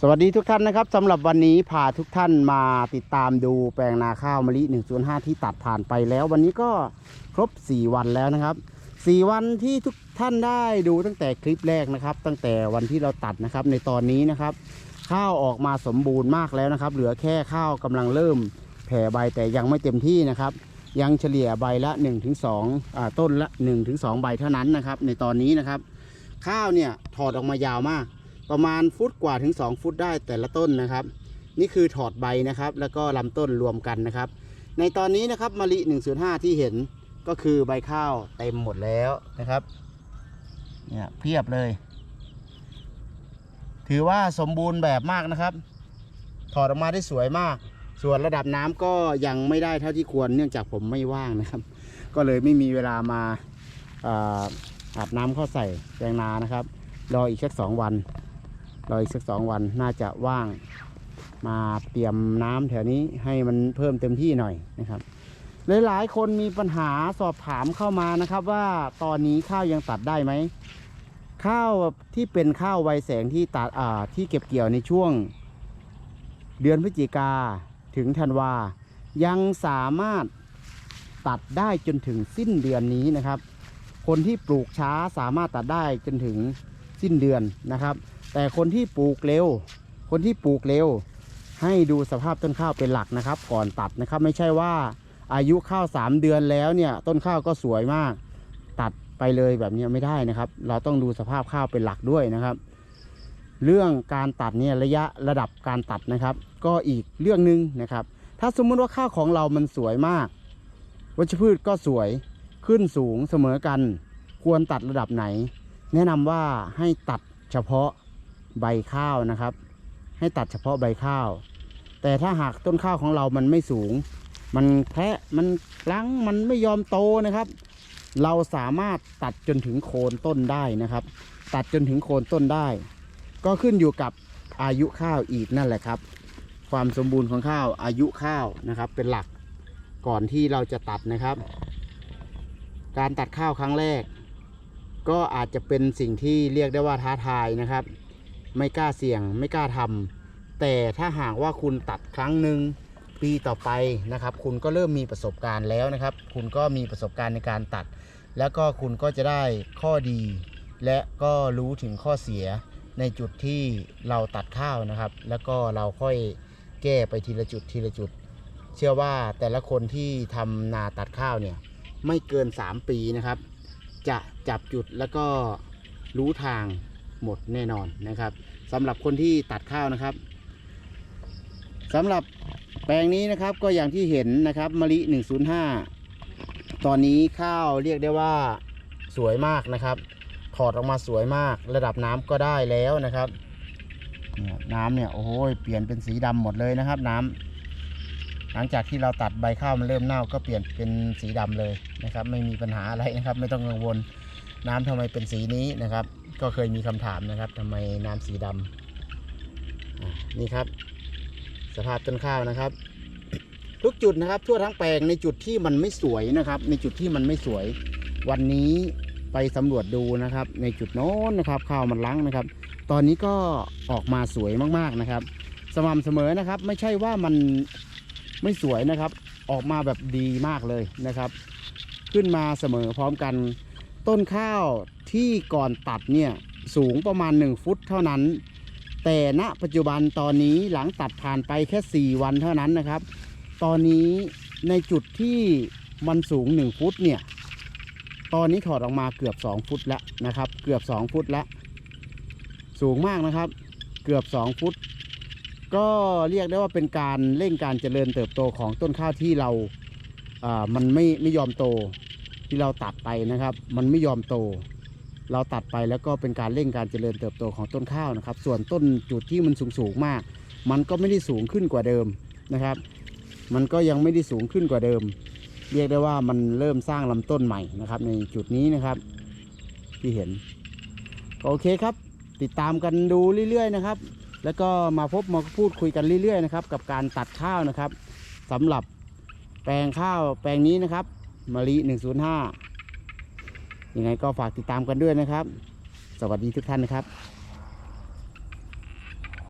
สวัสดีทุกท่านนะครับสำหรับวันนี้พาทุกท่านมาติดตามดูแปลงนาข้าวมะลิ 105 ที่ตัดผ่านไปแล้ว วันนี้ก็ครบ 4 วันแล้วนะครับ 4 วันที่ทุกท่านได้ดูตั้งแต่คลิปแรกนะครับ ตั้งแต่วันที่เราตัดนะครับในตอนนี้นะครับ ข้าวออกมาสมบูรณ์มากแล้วนะครับ เหลือแค่ข้าวกำลังเริ่มแผ่ใบแต่ยังไม่เต็มที่นะครับ ยังเฉลี่ยใบละ 1-2อ่าต้นละ 1-2 ใบเท่านั้นนะครับ ในตอนนี้นะครับ ข้าวเนี่ยถอดออกมายาวมาก ประมาณฟุตกว่าถึง 2 ฟุตได้แต่ละต้นนะครับ นี่คือถอดใบนะครับ แล้วก็ลำต้นรวมกันนะครับ ในตอนนี้นะครับมะลิ105 ที่เห็นก็คือใบข้าวเต็มหมดแล้วนะครับเนี่ยเพียบเลย ถือว่าสมบูรณ์แบบมากนะครับ ถอดออกมาได้สวยมาก ส่วนระดับน้ำก็ยังไม่ได้เท่าที่ควรเนื่องจากผมไม่ว่างนะครับ ก็เลยไม่มีเวลามาอาบน้ำเข้าใส่แปลงนานะครับ รออีกสักสองวัน รออีกสักสองวันน่าจะว่าง มาเตรียมน้ำแถวนี้ให้มันเพิ่มเต็มที่หน่อยนะครับ หลายๆคนมีปัญหาสอบถามเข้ามานะครับ ว่าตอนนี้ข้าวยังตัดได้ไหมข้าวที่เป็นข้าวไวแสงที่ตัดอ่าที่เก็บเกี่ยวในช่วง เดือนพฤศจิกาถึงธันวา ยังสามารถตัดได้จนถึงสิ้นเดือนนี้นะครับ คนที่ปลูกช้าสามารถตัดได้จนถึงสิ้นเดือนนะครับ แต่คนที่ปลูกเร็ว คนที่ปลูกเร็ว ให้ดูสภาพต้นข้าวเป็นหลักนะครับ ก่อนตัดนะครับ ไม่ใช่ว่าอายุข้าว 3 เดือนแล้วเนี่ย ต้นข้าวก็สวยมาก ตัดไปเลยแบบนี้ไม่ได้นะครับ เราต้องดูสภาพข้าวเป็นหลักด้วยนะครับ เรื่องการตัดเนี่ยระยะระดับการตัดนะครับ ก็อีกเรื่องหนึ่งนะครับ ถ้าสมมุติว่าข้าวของเรามันสวยมาก วัชพืชก็สวยขึ้นสูงเสมอกัน ควรตัดระดับไหน แนะนำว่าให้ตัดเฉพาะ ใบข้าวนะครับ ให้ตัดเฉพาะใบข้าว แต่ถ้าหากต้นข้าวของเรามันไม่สูง มันแพะมันลังมันไม่ยอมโตนะครับ เราสามารถตัดจนถึงโคนต้นได้นะครับ ตัดจนถึงโคนต้นได้ ก็ขึ้นอยู่กับอายุข้าวอีกนั่นแหละครับ ความสมบูรณ์ของข้าวอายุข้าวนะครับ เป็นหลักก่อนที่เราจะตัดนะครับ การตัดข้าวครั้งแรก ก็อาจจะเป็นสิ่งที่เรียกได้ว่าท้าทายนะครับ ไม่กล้าเสี่ยงไม่กล้าทำแต่ถ้าหากว่าคุณตัดครั้งหนึ่งปีต่อไปนะครับ คุณก็เริ่มมีประสบการณ์แล้วนะครับ คุณก็มีประสบการณ์ในการตัด แล้วก็คุณก็จะได้ข้อดี และก็รู้ถึงข้อเสียในจุดที่เราตัดข้าวนะครับ แล้วก็เราค่อยแก้ไปทีละจุดทีละจุด เชื่อว่าแต่ละคนที่ทำนาตัดข้าวเนี่ยไม่เกิน 3 ปีนะครับ จะจับจุดแล้วก็รู้ทาง หมดแน่นอนนะครับสำหรับคนที่ตัดข้าวนะครับสำหรับแปลงนี้นะครับก็อย่างที่เห็นนะครับมะลิ 105 ตอนนี้ข้าวเรียกได้ว่าสวยมากนะครับถอดออกมาสวยมาก ระดับน้ำก็ได้แล้วนะครับเนี่ยน้ำเนี่ยโอ้โหเปลี่ยนเป็นสีดำหมดเลยนะครับ น้ำหลังจากที่เราตัดใบข้าวมันเริ่มเน่าก็เปลี่ยนเป็นสีดำเลยนะครับ ไม่มีปัญหาอะไรนะครับ ไม่ต้องกังวล น้ำทำไมเป็นสีนี้นะครับ ก็เคยมีคำถามนะครับทำไมน้ำสีดำอะนี่ครับ สภาพต้นข้าวนะครับ ทุกจุดนะครับ ทั่วทั้งแปลงในจุดที่มันไม่สวยนะครับ ในจุดที่มันไม่สวย วันนี้ไปสำรวจดูนะครับ ในจุดโน้นนะครับ ข้าวมันล้างนะครับ ตอนนี้ก็ออกมาสวยมากๆนะครับ สม่ำเสมอนะครับ ไม่ใช่ว่ามันไม่สวยนะครับ ออกมาแบบดีมากเลยนะครับ ขึ้นมาเสมอพร้อมกัน ต้นข้าวที่ก่อนตัดเนี่ยสูงประมาณ 1 ฟุตเท่านั้น แต่ณปัจจุบันตอนนี้หลังตัดผ่านไปแค่ 4 วันเท่านั้นนะครับ ตอนนี้ในจุดที่มันสูง 1 ฟุตเนี่ยตอนนี้ถอดออกมาเกือบ 2 ฟุตแล้วนะครับ เกือบ 2 ฟุตแล้ว สูงมากนะครับ เกือบ 2 ฟุต ก็เรียกได้ว่าเป็นการเร่งการเจริญเติบโตของต้นข้าวที่เราอ่ามันไม่ไม่ยอมโต ที่เราตัดไปนะครับ มันไม่ยอมโต เราตัดไปแล้วก็เป็นการเร่งการเจริญเติบโตของต้นข้าวนะครับ ส่วนต้นจุดที่มันสูงสูงมาก มันก็ไม่ได้สูงขึ้นกว่าเดิมนะครับ มันก็ยังไม่ได้สูงขึ้นกว่าเดิม เรียกได้ว่ามันเริ่มสร้างลำต้นใหม่นะครับ ในจุดนี้นะครับที่เห็นโอเคครับ ติดตามกันดูเรื่อย ๆ นะครับ แล้วก็มาพบมาพูดคุยกันเรื่อยๆนะครับ กับการตัดข้าวนะครับสำหรับแปลงข้าวแปลงนี้นะครับ มะลิ105ยังไงก็ฝากติดตามกันด้วยนะครับ สวัสดีทุกท่านนะครับ